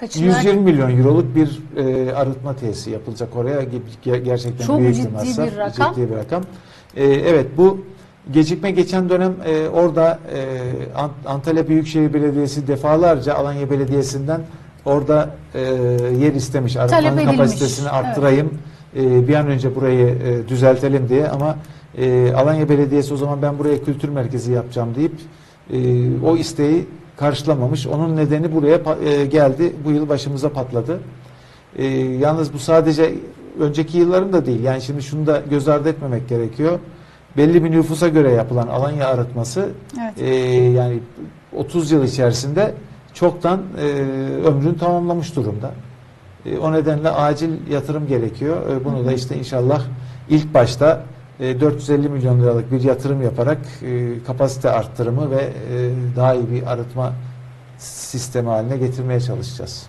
Kaçınlar 120 milyon euroluk bir e, arıtma tesisi yapılacak oraya. Ge- Gerçekten Çok büyük ciddi bir masraf. bir rakam. Ciddi bir rakam. E, evet bu gecikme geçen dönem e, orada e, Ant- Antalya Büyükşehir Belediyesi defalarca Alanya Belediyesi'nden orada e, yer istemiş. Arıtmanın kapasitesini arttırayım. e, bir an önce burayı e, düzeltelim diye ama e, Alanya Belediyesi o zaman ben buraya kültür merkezi yapacağım deyip e, o isteği karşılamamış. Onun nedeni buraya e, geldi. Bu yıl başımıza patladı. E, yalnız bu sadece önceki yılların da değil. Yani şimdi şunu da göz ardı etmemek gerekiyor. Belli bir nüfusa göre yapılan Alanya arıtması Evet. e, yani 30 yıl içerisinde çoktan e, ömrünü tamamlamış durumda. E, o nedenle acil yatırım gerekiyor. E, bunu da işte inşallah ilk başta 450 milyon liralık bir yatırım yaparak e, kapasite arttırımı ve e, daha iyi bir arıtma sistemi haline getirmeye çalışacağız.